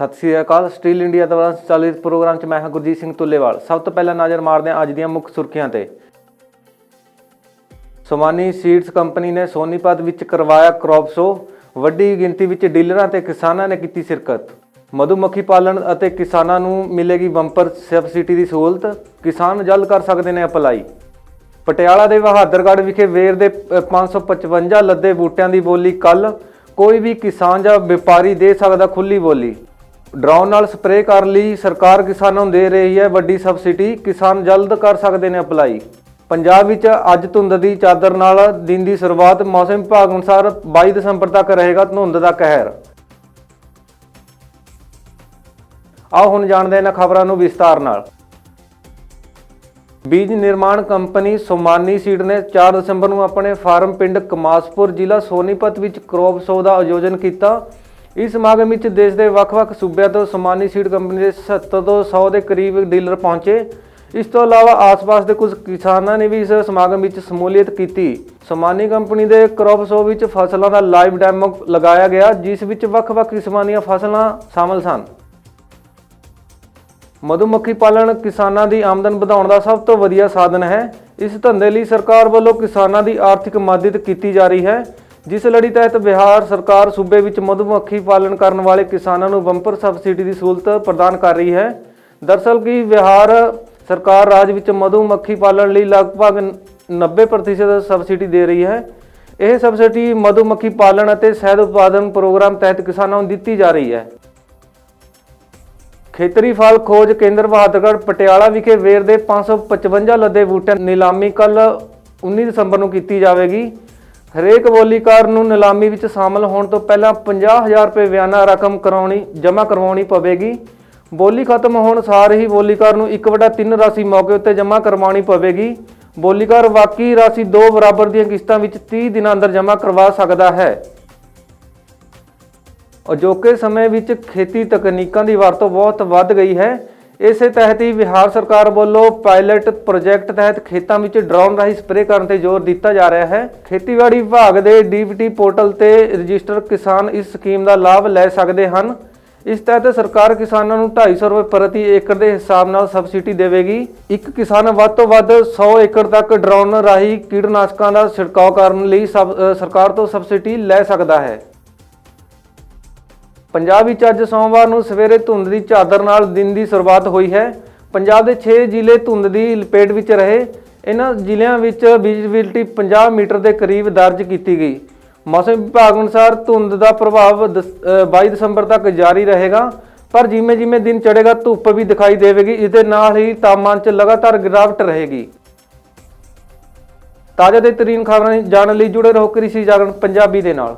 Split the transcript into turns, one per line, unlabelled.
ਸਤਿ ਸ੍ਰੀ ਅਕਾਲ। Steel India ਦੁਆਰਾ ਸੰਚਾਲਿਤ programme 'ਚ ਮੈਂ ਹਾਂ ਗੁਰਜੀਤ ਸਿੰਘ ਤੁੱਲੇਵਾਲ ਸਭ ਤੋਂ ਪਹਿਲਾਂ ਨਜ਼ਰ ਮਾਰਦੇ ਹਾਂ ਅੱਜ ਦੀਆਂ ਮੁੱਖ ਸੁਰਖੀਆਂ ਤੇ। ਸੋਮਾਨੀ ਸੀਡਸ ਕੰਪਨੀ ਨੇ ਸੋਨੀਪਤ ਵਿੱਚ ਕਰਵਾਇਆ ਕ੍ਰੌਪ ਸ਼ੋ ਵੱਡੀ ਗਿਣਤੀ ਵਿੱਚ ਡੀਲਰਾਂ ਤੇ ਕਿਸਾਨਾਂ ਨੇ ਕੀਤੀ ਸ਼ਿਰਕਤ। ਮਧੂਮੱਖੀ ਪਾਲਣ ਅਤੇ ਕਿਸਾਨਾਂ ਨੂੰ ਮਿਲੇਗੀ ਬੰਪਰ ਸਬਸਿਡੀ ਦੀ ਸਹੂਲਤ। ਕਿਸਾਨ ਜਲਦ ਕਰ ਸਕਦੇ ਨੇ ਅਪਲਾਈ। ਪਟਿਆਲਾ ਦੇ ਬਹਾਦਰਗੜ੍ਹ ਵਿਖੇ ਵੇਰ ਦੇ ਅ, 555 ਲੱਦੇ ਬੂਟਿਆਂ ਦੀ ਬੋਲੀ ਕੱਲ ਕੋਈ ਵੀ ਕਿਸਾਨ ਜਾਂ ਵਪਾਰੀ ਦੇ ਸਕਦਾ ਖੁੱਲੀ ਬੋਲੀ। ਡਰਾਉਣ ਨਾਲ ਸਪਰੇਅ ਕਰ ਲਈ, ਸਰਕਾਰ ਕਿਸਾਨਾਂ ਨੂੰ ਦੇ ਰਹੀ ਹੈ ਵੱਡੀ ਸਬਸਿਡੀ, ਕਿਸਾਨ ਜਲਦ ਕਰ ਸਕਦੇ ਨੇ ਅਪਲਾਈ। ਪੰਜਾਬ ਵਿੱਚ ਅੱਜ ਧੁੰਦ ਦੀ ਚਾਦਰ ਨਾਲ ਦਿਨ ਦੀ ਸ਼ੁਰੂਆਤ ਮੌਸਮ ਵਿਭਾਗ ਅਨੁਸਾਰ 22 ਦਸੰਬਰ ਤੱਕ ਰਹੇਗਾ ਧੁੰਦ ਦਾ ਕਹਿਰ। ਆਓ ਹੁਣ ਜਾਣਦੇ ਹਾਂ ਇਹਨਾਂ ਖਬਰਾਂ ਨੂੰ ਵਿਸਤਾਰ ਨਾਲ। ਬੀਜ ਨਿਰਮਾਣ ਕੰਪਨੀ ਸੋਮਾਨੀ ਸੀਡ ਨੇ 4 ਦਸੰਬਰ ਨੂੰ ਆਪਣੇ ਫਾਰਮ ਪਿੰਡ ਕਮਾਸਪੁਰ ਜ਼ਿਲ੍ਹਾ ਸੋਨੀਪਤ ਵਿੱਚ ਕਰੋਪ ਸ਼ੋਅ ਦਾ ਆਯੋਜਨ ਕੀਤਾ। ਇਸ ਸਮਾਗਮ ਵਿੱਚ ਦੇਸ਼ ਦੇ ਵੱਖ-ਵੱਖ ਸੂਬਿਆਂ ਤੋਂ ਸੋਮਾਨੀ ਸੀਡ ਕੰਪਨੀ ਦੇ 70 ਤੋਂ 100 ਦੇ ਕਰੀਬ ਡੀਲਰ ਪਹੁੰਚੇ। ਇਸ ਤੋਂ ਇਲਾਵਾ ਆਸ-ਪਾਸ ਦੇ ਕੁਝ ਕਿਸਾਨਾਂ ਨੇ ਵੀ ਇਸ ਸਮਾਗਮ ਵਿੱਚ ਸ਼ਮੂਲੀਅਤ ਕੀਤੀ। ਸਮਾਨੀ ਕੰਪਨੀ ਦੇ ਕ੍ਰੌਪ ਸ਼ੋਅ ਵਿੱਚ ਫਸਲਾਂ ਦਾ ਲਾਈਵ ਡੈਮੋ ਲਗਾਇਆ ਗਿਆ, ਜਿਸ ਵਿੱਚ ਵੱਖ-ਵੱਖ ਕਿਸਮਾਂ ਦੀਆਂ ਫਸਲਾਂ ਸ਼ਾਮਲ ਸਨ। ਮਧੂਮੱਖੀ ਪਾਲਣ ਕਿਸਾਨਾਂ ਦੀ ਆਮਦਨ ਵਧਾਉਣ ਦਾ ਸਭ ਤੋਂ ਵਧੀਆ ਸਾਧਨ ਹੈ। ਇਸ ਧੰਦੇ ਲਈ ਸਰਕਾਰ ਵੱਲੋਂ ਕਿਸਾਨਾਂ ਦੀ ਆਰਥਿਕ ਮਦਦ ਕੀਤੀ ਜਾ ਰਹੀ ਹੈ। ਜਿਸ ਲੜੀ ਤਹਿਤ ਬਿਹਾਰ ਸਰਕਾਰ ਸੂਬੇ ਵਿੱਚ ਮਧੂਮੱਖੀ ਪਾਲਣ ਕਰਨ ਵਾਲੇ ਕਿਸਾਨਾਂ ਨੂੰ ਬੰਪਰ ਸਬਸਿਡੀ ਦੀ ਸਹੂਲਤ ਪ੍ਰਦਾਨ ਕਰ ਰਹੀ ਹੈ। ਦਰਸਲ ਕਿ ਬਿਹਾਰ ਸਰਕਾਰ ਰਾਜ ਵਿੱਚ ਮਧੂਮੱਖੀ ਪਾਲਣ ਲਈ ਲਗਭਗ 90% ਸਬਸਿਡੀ ਦੇ ਰਹੀ ਹੈ। ਇਹ ਸਬਸਿਡੀ ਮਧੂਮੱਖੀ ਪਾਲਣ ਅਤੇ ਸ਼ਹਿਦ ਉਤਪਾਦਨ ਪ੍ਰੋਗਰਾਮ ਤਹਿਤ ਕਿਸਾਨਾਂ ਨੂੰ ਦਿੱਤੀ ਜਾ ਰਹੀ ਹੈ। ਖੇਤਰੀ ਫਲ ਖੋਜ ਕੇਂਦਰ ਬਹਾਦਰਗੜ੍ਹ ਪਟਿਆਲਾ ਵਿਖੇ ਵੇਰ ਦੇ 555 ਲੱਦੇ ਬੂਟਿਆਂ ਨਿਲਾਮੀ ਕੱਲ 19 ਦਸੰਬਰ ਨੂੰ ਕੀਤੀ ਜਾਵੇਗੀ। ਹਰੇਕ ਬੋਲੀਕਾਰ ਨੂੰ ਨਿਲਾਮੀ ਵਿੱਚ ਸ਼ਾਮਲ ਹੋਣ ਤੋਂ ਪਹਿਲਾਂ 50000 ਰੁਪਏ ਵਿਆਨਾ ਰਕਮ ਕਰਾਉਣੀ, ਜਮ੍ਹਾਂ ਕਰਵਾਉਣੀ ਪਵੇਗੀ। ਬੋਲੀ ਖਤਮ ਹੋਣ ਸਾਰ ਹੀ ਬੋਲੀਕਾਰ ਨੂੰ 1/3 ਰਾਸ਼ੀ ਮੌਕੇ ਉੱਤੇ ਜਮ੍ਹਾਂ ਕਰਵਾਉਣੀ ਪਵੇਗੀ। ਬੋਲੀਕਾਰ ਬਾਕੀ ਰਾਸ਼ੀ ਦੋ ਬਰਾਬਰ ਦੀਆਂ ਕਿਸ਼ਤਾਂ ਵਿੱਚ 30 ਦਿਨਾਂ ਅੰਦਰ ਜਮ੍ਹਾਂ ਕਰਵਾ ਸਕਦਾ ਹੈ। ਅਜੋਕੇ ਸਮੇਂ ਵਿੱਚ ਖੇਤੀ ਤਕਨੀਕਾਂ ਦੀ ਵਰਤੋਂ ਬਹੁਤ ਵੱਧ ਗਈ ਹੈ। ਇਸੇ ਤਹਿਤ ਹੀ ਬਿਹਾਰ ਸਰਕਾਰ ਵੱਲੋਂ ਪਾਇਲਟ ਪ੍ਰੋਜੈਕਟ ਤਹਿਤ ਖੇਤਾਂ ਵਿੱਚ ਡਰੋਨ ਰਾਹੀਂ ਸਪਰੇਅ ਕਰਨ ਤੇ ਜ਼ੋਰ ਦਿੱਤਾ ਜਾ ਰਿਹਾ ਹੈ। ਖੇਤੀਬਾੜੀ ਵਿਭਾਗ ਦੇ ਡੀਬੀਟੀ ਪੋਰਟਲ ਤੇ ਰਜਿਸਟਰ ਕਿਸਾਨ ਇਸ ਸਕੀਮ ਦਾ ਲਾਭ ਲੈ ਸਕਦੇ ਹਨ। ਇਸ ਤਹਿਤ ਸਰਕਾਰ ਕਿਸਾਨਾਂ ਨੂੰ 250 ਰੁਪਏ ਪ੍ਰਤੀ ਏਕੜ ਦੇ ਹਿਸਾਬ ਨਾਲ ਸਬਸਿਡੀ ਦੇਵੇਗੀ। ਇੱਕ ਕਿਸਾਨ ਵੱਧ ਤੋਂ ਵੱਧ 100 ਏਕੜ ਤੱਕ ਡਰੋਨ ਰਾਹੀਂ ਕੀਟਨਾਸ਼ਕਾਂ ਦਾ ਛਿੜਕਾਅ ਕਰਨ ਲਈ ਸਬ- ਸਰਕਾਰ ਤੋਂ ਸਬਸਿਡੀ ਲੈ ਸਕਦਾ ਹੈ। ਪੰਜਾਬ ਵਿੱਚ ਅੱਜ ਸੋਮਵਾਰ ਨੂੰ ਸਵੇਰੇ ਧੁੰਦ ਦੀ ਚਾਦਰ ਨਾਲ ਦਿਨ ਦੀ ਸ਼ੁਰੂਆਤ ਹੋਈ ਹੈ। ਪੰਜਾਬ ਦੇ 6 ਜ਼ਿਲ੍ਹੇ ਧੁੰਦ ਦੀ ਲਪੇਟ ਵਿੱਚ ਰਹੇ। ਇਹਨਾਂ ਜ਼ਿਲ੍ਹਿਆਂ ਵਿੱਚ ਵਿਜ਼ਿਬਿਲਟੀ 50 ਮੀਟਰ ਦੇ ਕਰੀਬ ਦਰਜ ਕੀਤੀ ਗਈ। ਮੌਸਮ ਵਿਭਾਗ ਅਨੁਸਾਰ ਧੁੰਦ ਦਾ ਪ੍ਰਭਾਵ ਦਸ- ਅ, 22 ਦਸੰਬਰ ਤੱਕ ਜਾਰੀ ਰਹੇਗਾ ਪਰ ਜਿਵੇਂ ਜਿਵੇਂ ਦਿਨ ਚੜ੍ਹੇਗਾ ਧੁੱਪ ਵੀ ਦਿਖਾਈ ਦੇਵੇਗੀ। ਇਸ ਦੇ ਨਾਲ ਹੀ ਤਾਪਮਾਨ 'ਚ ਲਗਾਤਾਰ ਗਿਰਾਵਟ ਰਹੇਗੀ। ਤਾਜ਼ਾ ਤੇ ਤਰੀਨ ਖਬਰਾਂ ਜਾਣਨ ਲਈ ਜੁੜੇ ਰਹੋ ਕ੍ਰਿਸ਼ੀ ਜਾਗਰਣ ਪੰਜਾਬੀ ਦੇ ਨਾਲ।